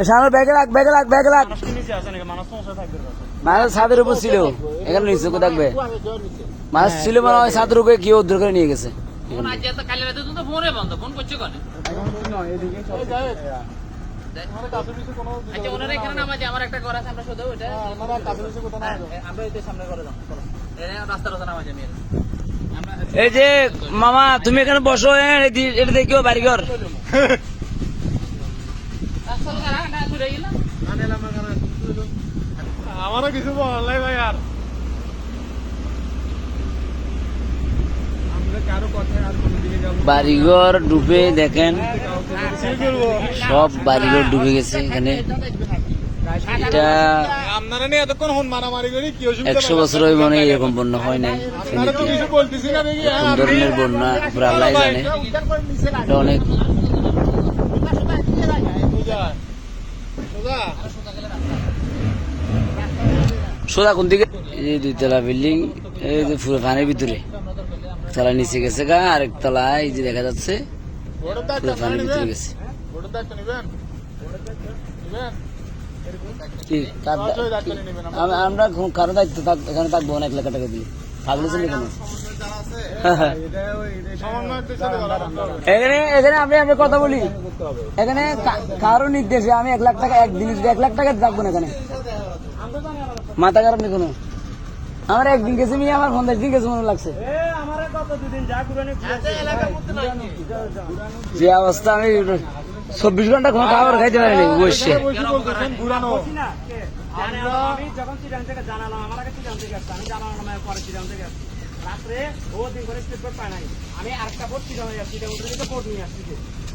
সামনে ব্যাগে রাখ ব্যাগে রাখ ব্যাগে রাখ মানুষ ছাদের উপর ছিল এখানে নিচে থাকবে। মানুষ ছিল মানে ওই ছাদের উপরে কি উদ্ধার করে নিয়ে গেছে। ফোন আজ তো কালি রাতে তো ফোনে বন্ধ ফোন করছ কেন? আচ্ছা হ্যাঁ, আমরা ওই সামনে করে দাও চলো। এখানে রাস্তা রাস্তা নামাজে আমি আমরা এই যে মামা তুমি এখানে বসো হ্যাঁ এটা দেখিও বাড়িঘর রাস্তা তো খারাপ না ঘুরে গেলাম আমারও কিছু বলাই ভাই আর। আমরা কারও কথায় আর কোনো দিকে যাব বাড়িঘর ডুবে দেখেন সব বাড়িঘর ডুবে গেছে এখানে। এটা একশো বছর ওই মনে এরকম বন্যা হয় নাই ধরনের বন্যা আল্লাহ জানে। এটা অনেক সোজা কোন দিকে? এই দুইতলা বিল্ডিং, এই যে পুরো পানির ভিতরে। তলা নিচে গেছে গা আর তলা এই যে দেখা যাচ্ছে, পুরো পানির ভিতরে গেছে। আমরা কারও দায়িত্ব এখানে থাকব অনেক লাখ টাকা দিয়ে। এখানে আমরা কথা বলি। এখানে কারও নির্দেশে আমি এক লাখ টাকা যদি এক লাখ টাকা থাকব না এখানে। মাথা খারাপ নেই কোনো? আমার একদিন গেছে মিয়া, আমার পঞ্চাশ দিন গেছে মনে লাগছে। যা অবস্থা, আমি চব্বিশ ঘণ্টা কোনো খাবার খাইতে পারিনি। বসে। ঘুরানো আমরা আমি যখন চিরাং থেকে জানালাম আমার আগে চিরাং থেকে আসছে আমি জানালাম পরে চিরাং থেকে আসছি। রাত্রে ও দিন করে স্টেটমেন্ট পায় নাই। আমি আরেকটা বোর্ড চিরাং হয়ে আসছি চিরাং থেকে বোর্ড নিয়ে আসছি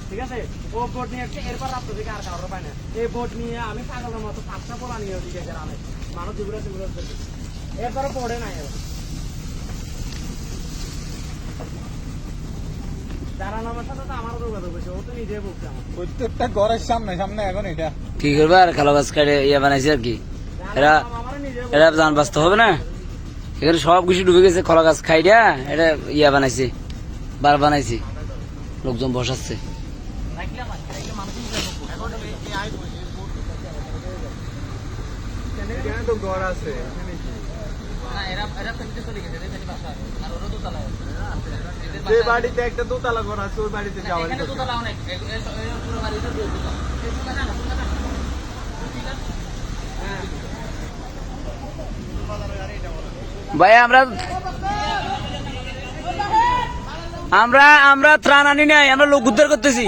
ঠিক আছে? ও বোর্ড নিয়ে আসছে এরপর রাত্র থেকে আর কারোর পায় না এই বোর্ড নিয়ে আমি পাগলের মতো পাঁচটা পোলা নিয়ে ওদিকে গ্রামে। মানুষ যেগুলো সেগুলো এরপরে পড়ে নাই এবার। আমার সাথে তো আমারও যোগাযোগ প্রত্যেকটা ঘরের সামনে সামনে এখন এটা। কি করবে? আর খালো গাছ কাটে ইয়ে বানাইছে আর কি। এরা এরা জান বাঁচতে হবে না। এখানে সব কিছু ডুবে গেছে কলা গাছ খাই দিয়া এটা ইয়া বানাইছে বার বানাইছে। লোকজন বসাচ্ছে। রাখলাম আজকে রাখলে মানুষ এখানে তো ঘর আছে? না এরা এরা ফেলতে চলে গেছে এদের বাসা। আর ওরা তো চালায় এদের যে বাসা- বাড়িতে একটা দোতলা ঘর আছে ওই বাড়িতে যাওয়া এখানে তো তালা অনেক। এ- এ- এ- পুরো বাড়িতে দুই দুটো। এই সুন্দর না, সুন্দর না। ঠিক আছে? ভাই আমরা আমরা আমরা ত্রাণ আনি নাই আমরা লোক উদ্ধার করতেছি।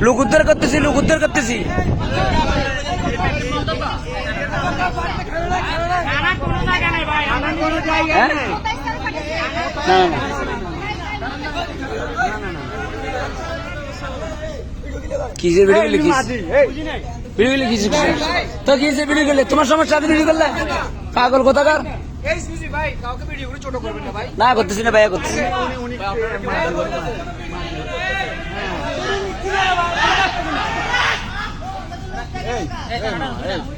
লোক উদ্ধার করতেছি লোক উদ্ধার করতেছি। না, না, না। কিসের ভিডিও করলে কিস ভিডিও করলে কিসের? তো কিসের ভিডিও করলে? তোমার সমস্যা আছে ভিডিও করলে? পাগল কোথাকার? এই।